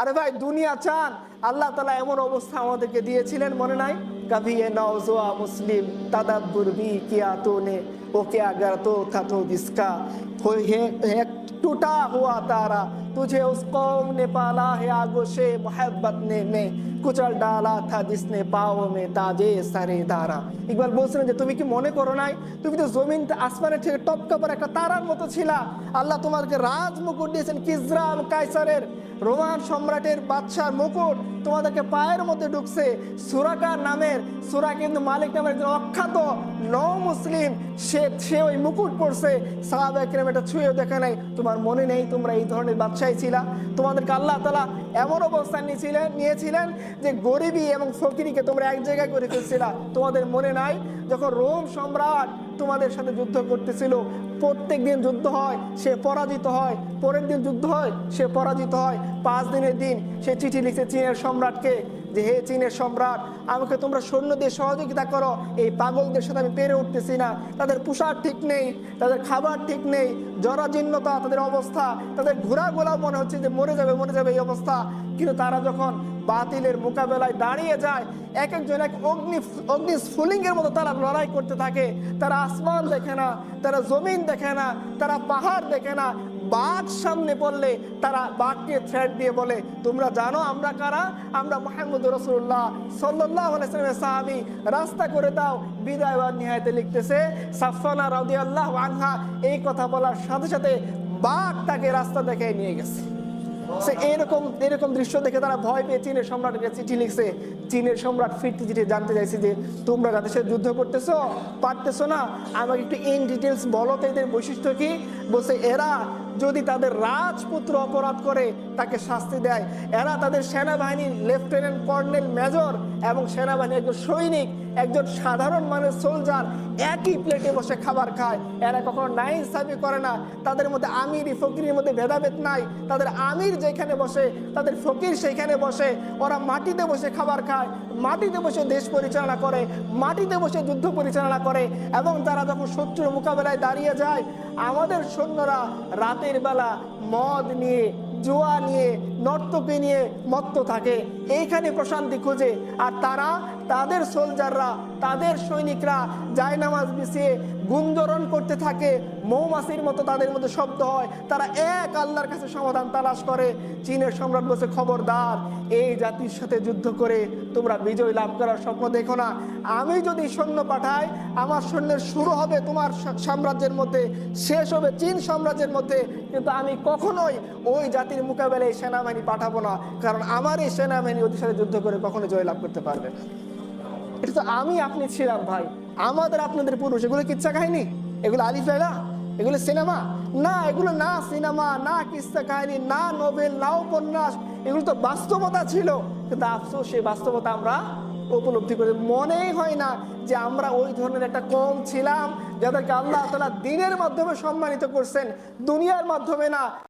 আরে ভাই, দুনিয়া চান। আল্লাহ তালা এমন অবস্থা আমাদেরকে দিয়েছিলেন, মনে নাই? কাভিয়ে নজোয়া মুসলিম, তাদাব্বুর বি কিয়া তো নে ও क्या अगर तो था तो जिसका हो है एक टूटा हुआ तारा तुझे उस कौम ने पाला है आगोशे मोहब्बत ने में কুচাল ডালা থা জিসনে পাও মে তাজে সারে দারা ইকবাল বলছিলেন যে তুমি কি মনে করো নাই তুমি তো জমিন আসমানের থেকে টপকা পর একটা তারার মতো ছিলা আল্লাহ তোমাকে রাজ মুকুট দিয়েছেন কিজরা কাইসারের রোমান সম্রাটের বাদশার মুকুট তোমাদেরকে পায়ের মধ্যে ঢুকছে সুরাকা নামের সুরা কিন্তু মালিক নামের একজন অখ্যাত ন মুসলিম সে সে ওই মুকুট পড়ছে সাহাব একরম এটা ছুঁয়েও দেখা নাই। তোমার মনে নেই, তোমরা এই ধরনের বাদশাহী ছিলা। তোমাদেরকে আল্লাহ তালা এমন অবস্থান নিয়েছিলেন নিয়েছিলেন যে গরিবী এবং ফকিরিকে তোমরা এক জায়গায় করে ফেলছিলা তোমাদের মনে নাই? যখন রোম সম্রাট তোমাদের সাথে যুদ্ধ করতেছিল, প্রত্যেক দিন যুদ্ধ হয়, সে পরাজিত হয়। পরের দিন যুদ্ধ হয়, সে পরাজিত হয়। পাঁচ দিনের দিন সে চিঠি লিখছে চীনের সম্রাটকে। যে হে চীনের সম্রাট, আমাকে তোমরা সৈন্য দিয়ে সহযোগিতা করো। এই পাগলদের সাথে আমি পেরে উঠতেছি না। তাদের পোশাক ঠিক নেই, তাদের খাবার ঠিক নেই, জরাজীর্ণতা, তাদের অবস্থা, তাদের ঘোরাগোলা মনে হচ্ছে যে মরে যাবে মরে যাবে এই অবস্থা। কিন্তু তারা যখন বাতিলের মোকাবেলায় দাঁড়িয়ে যায় এক একজন এক অগ্নি অগ্নি স্ফুলিঙ্গের মতো তারা লড়াই করতে থাকে। তারা আসমান দেখে না, তারা জমিন দেখে না, তারা পাহাড় দেখে না বাঘ সামনে পড়লে তারা বাঘকে থ্রেড দিয়ে বলে, তোমরা জানো আমরা কারা? আমরা মোহাম্মদ রসুল্লাহ সাল্লাহ সাহাবি। রাস্তা করে দাও। বিদায় বা নিহায়তে লিখতেছে সাফানা রাউদি আল্লাহ আনহা এই কথা বলার সাথে সাথে বাঘ তাকে রাস্তা দেখে নিয়ে গেছে। সে এরকম এরকম দৃশ্য দেখে তারা ভয় পেয়ে চীনের সম্রাটকে চিঠি লিখছে। চীনের সম্রাট ফিরতে চিঠি জানতে চাইছে যে, তোমরা যাদের সাথে যুদ্ধ করতেছো? পারতেছো না? আমাকে একটু ইন ডিটেলস বলো তো এদের বৈশিষ্ট্য কি? বলছে, এরা যদি তাদের রাজপুত্র অপরাধ করে, তাকে শাস্তি দেয়। এরা তাদের সেনাবাহিনীর লেফটেন্যান্ট কর্নেল মেজর এবং সেনাবাহিনীর একজন সৈনিক। একজন সাধারণ মানুষ সোলজার একই প্লেটে বসে খাবার খায়। এরা কখনো নাই সাবি করে না। তাদের মধ্যে আমির ফকিরের মধ্যে ভেদাভেদ নাই। তাদের আমির যেখানে বসে, তাদের ফকির সেইখানে বসে। ওরা মাটিতে বসে খাবার খায়, মাটিতে বসে দেশ পরিচালনা করে, মাটিতে বসে যুদ্ধ পরিচালনা করে এবং তারা যখন শত্রুর মোকাবেলায় দাঁড়িয়ে যায়, আমাদের সৈন্যরা রাতের বেলা মদ নিয়ে, জোয়া নিয়ে নর্তকী নিয়ে মত্ত থাকে। এইখানে প্রশান্তি খুঁজে। আর তারা, তাদের সোলজাররা, তাদের সৈনিকরা জায়নামাজ বিছিয়ে গুঞ্জরণ করতে থাকে। মৌমাছির মতো তাদের মধ্যে শব্দ হয়। তারা এক আল্লাহর কাছে সমাধান তালাশ করে। চীনের সম্রাট বলছে, খবরদার, এই জাতির সাথে যুদ্ধ করে তোমরা বিজয় লাভ করার স্বপ্ন দেখো না। আমি যদি সৈন্য পাঠাই, আমার সৈন্যের শুরু হবে তোমার সাম্রাজ্যের মধ্যে, শেষ হবে চীন সাম্রাজ্যের মধ্যে। কিন্তু আমি কখনোই ওই জাতির মোকাবেলায় এই সেনাবাহিনী পাঠাবো না, কারণ আমার এই সেনাবাহিনী ওদের সাথে যুদ্ধ করে কখনো জয়লাভ করতে পারবে এটা তো আমি আপনি ছিলাম ভাই, আমাদের আপনাদের পুরুষ, এগুলো কিচ্ছা কাহিনী? এগুলো আলিফ লাইলা? এগুলো সিনেমা? না, এগুলো না সিনেমা, না কিস্তা কাহিনী, না নোবেল, না উপন্যাস, এগুলো তো বাস্তবতা ছিল। কিন্তু আফসোস, সেই বাস্তবতা আমরা উপলব্ধি করে। মনেই হয় না যে আমরা ওই ধরনের একটা কম ছিলাম, যাদেরকে আল্লাহ তালা দিনের মাধ্যমে সম্মানিত করছেন, দুনিয়ার মাধ্যমে না।